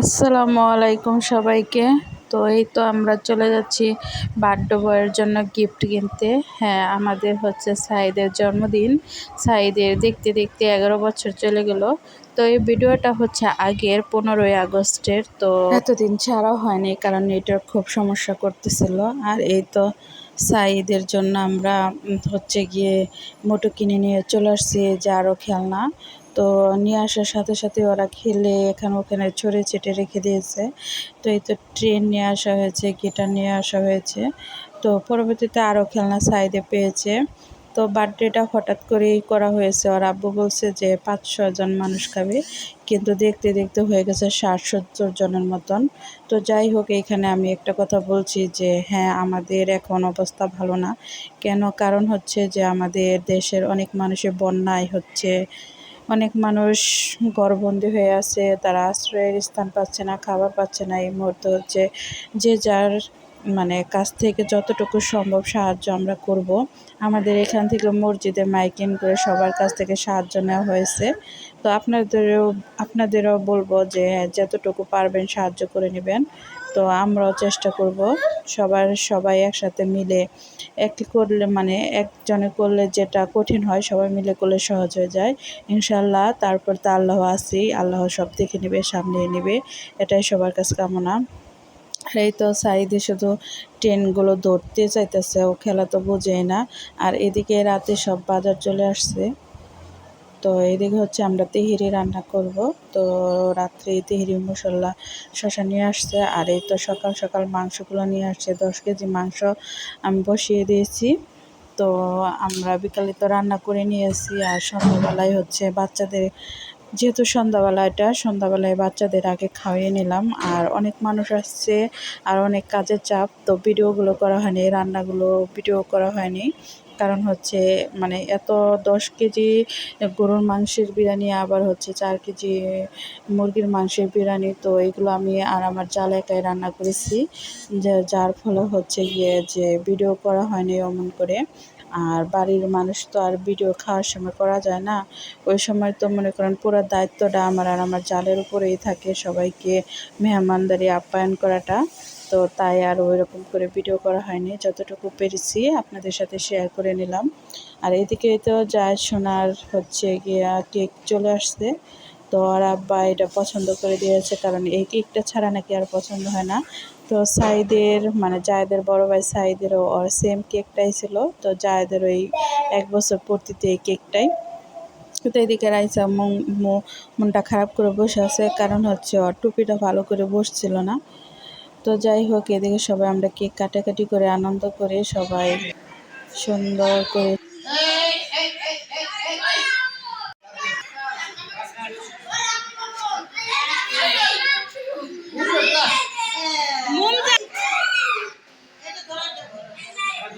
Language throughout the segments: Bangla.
আসসালামু আলাইকুম সবাইকে। তো এই তো আমরা চলে যাচ্ছি বার্থডে বয়ের জন্য গিফট কিনতে। হ্যাঁ আমাদের হচ্ছে সাইদের জন্মদিন। সাইদের দেখতে দেখতে এগারো বছর চলে গেল। তো এই ভিডিওটা হচ্ছে আগের পনেরোই আগস্টের। তো এতদিন ছাড়াও হয়নি কারণ নেটওয়ার্ক খুব সমস্যা করতেছিল। আর এই তো সাইদের জন্য আমরা হচ্ছে গিয়ে মোটো কিনে নিয়ে চলে আসছি, যে আরও খেলনা। তো নিয়ে আসার সাথে সাথে ওরা খেলে, এখানে ওখানে ছড়ে ছেটে রেখে দিয়েছে। তো এই তো ট্রেন নিয়ে আসা হয়েছে, গিটার নিয়ে আসা হয়েছে। তো পরবর্তীতে আরও খেলনা সাইডে পেয়েছে। তো বার্থডেটা হঠাৎ করেই করা হয়েছে। ওর আব্বু বলছে যে পাঁচ জন মানুষ খাবে, কিন্তু দেখতে দেখতে হয়ে গেছে ষাট সত্তর জনের মতন। তো যাই হোক, এখানে আমি একটা কথা বলছি যে হ্যাঁ আমাদের এখন অবস্থা ভালো না। কেন? কারণ হচ্ছে যে আমাদের দেশের অনেক মানুষের বন্যায় হচ্ছে। অনেক মানুষ ঘরবন্দি হয়ে আছে, তারা আশ্রয়ের স্থান পাচ্ছে না, খাবার পাচ্ছে না। এই মুহূর্তে হচ্ছে যে যার মানে কাছ থেকে যতটুকু সম্ভব সাহায্য আমরা করব। আমাদের এখান থেকে মসজিদে মাইকিং করে সবার কাছ থেকে সাহায্য নেওয়া হয়েছে। তো আপনাদেরও আপনাদেরও বলব যে যতটুকু পারবেন সাহায্য করে নেবেন। তো আমরাও চেষ্টা করব সবার, সবাই একসাথে মিলে একটি করলে মানে একজনে করলে যেটা কঠিন হয় সবাই মিলে করলে সহজ হয়ে যায়। ইনশাল্লাহ তারপর তো আল্লাহ আসি আল্লাহ সব দেখে নেবে সামনে নেবে। এটাই সবার কাছে কামনা। এই তো সাইদে শুধু ট্রেনগুলো ধরতে চাইতেছে, ও খেলা তো বোঝেই না। আর এদিকে রাতে সব বাজার চলে আসছে। তো এদিকে হচ্ছে আমরা তেহেরি রান্না করব। তো রাত্রে তেহেরি, মশলা শশা নিয়ে আসছে। আর এই তো সকাল সকাল মাংসগুলো নিয়ে আসছে। দশ কেজি মাংস আমি বসিয়ে দিয়েছি। তো আমরা বিকালে তো রান্না করে নিয়েছি। আর সন্ধ্যাবেলায় হচ্ছে বাচ্চাদের যেহেতু সন্ধ্যাবেলা এটা, সন্ধ্যাবেলায় বাচ্চাদের আগে খাওয়িয়ে নিলাম। আর অনেক মানুষ আসছে, আর অনেক কাজের চাপ, তো ভিডিওগুলো করা হয়নি, রান্নাগুলো ভিডিও করা হয়নি। কারণ হচ্ছে মানে এত দশ কেজি গরুর মাংসের বিরিয়ানি, আবার হচ্ছে চার কেজি মুরগির মাংসের বিরিয়ানি, তো এগুলো আমি আর আমার জাল একাই রান্না করেছি। যার ফলে হচ্ছে গিয়ে যে ভিডিও করা হয়নি অমন করে। আর বাড়ির মানুষ তো আর ভিডিও খাওয়ার সময় করা যায় না। ওই সময় তো মনে করেন পুরো দায়িত্বটা আমার আর আমার জালের উপরেই থাকে সবাইকে মেহমানদারি আপ্যায়ন করাটা। তো তাই আর ওই রকম করে ভিডিও করা হয়নি। যতটুকু পেরেছি আপনাদের সাথে শেয়ার করে নিলাম। আর এদিকে তো যায় সোনার হচ্ছে গিয়া কেক চলে আসছে। তো আর আব্বা এটা পছন্দ করে দিয়েছে, কারণ এই কেকটা ছাড়া নাকি আর পছন্দ হয় না। তো সাইদের মানে জায়দের বড় ভাই সাইদেরও ওর সেম কেকটাই ছিল। তো জায়দের ওই এক বছর পূর্তিতে এই কেকটাই তো এদিকে রাইসা মনটা খারাপ করে বসে আছে। কারণ হচ্ছে ওর টুপিটা ভালো করে বসছিল না। তো যাই হোক, এদিকে সবাই আমরা কেক কাটাকাটি করে আনন্দ করে সবাই সুন্দর করে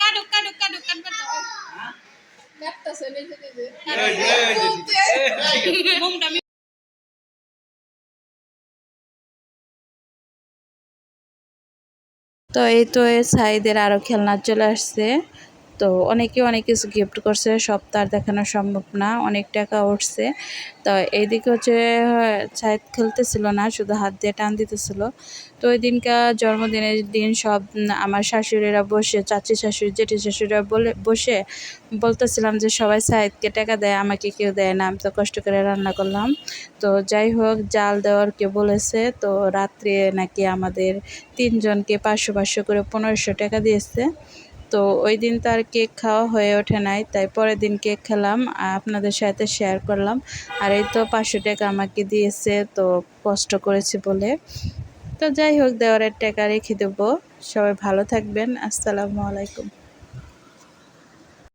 কাটুক কাটুক কাটুক মুমটা তো এই তো সাইদের আরও খেলনা চলে আসছে। তো অনেকে অনেক কিছু গিফট করছে, সব তার দেখানো সম্ভব না, অনেক টাকা উঠছে। তো এইদিকে হচ্ছে সাইদ খেলতেছিল না, শুধু হাত দিয়ে টান দিতেছিল। তো ওই দিনকার জন্মদিনের দিন সব আমার শাশুড়িরা বসে, চাচি শাশুড়ি, জেঠি শাশুড়িরা বলে, বসে বলতেছিলাম যে সবাই সাইদকে টাকা দেয়, আমাকে কেউ দেয় না, আমি তো কষ্ট করে রান্না করলাম। তো যাই হোক, জাল দেওয়ার কে বলেছে, তো রাত্রে নাকি আমাদের তিনজনকে পাঁচশো পাঁচশো করে পনেরোশো টাকা দিয়েছে। তো ওই দিন তো আর কেক খাওয়া হয়ে ওঠে নাই। তাই পরের দিন কেক খেলাম আপনাদের সাথে শেয়ার করলাম। আর এই তো পাঁচশো টাকা আমাকে দিয়েছে, তো কষ্ট করেছি বলে। তো যাই হোক, দেওয়ারের টাকা রেখে দেবো। সবাই ভালো থাকবেন। আসসালামু আলাইকুম।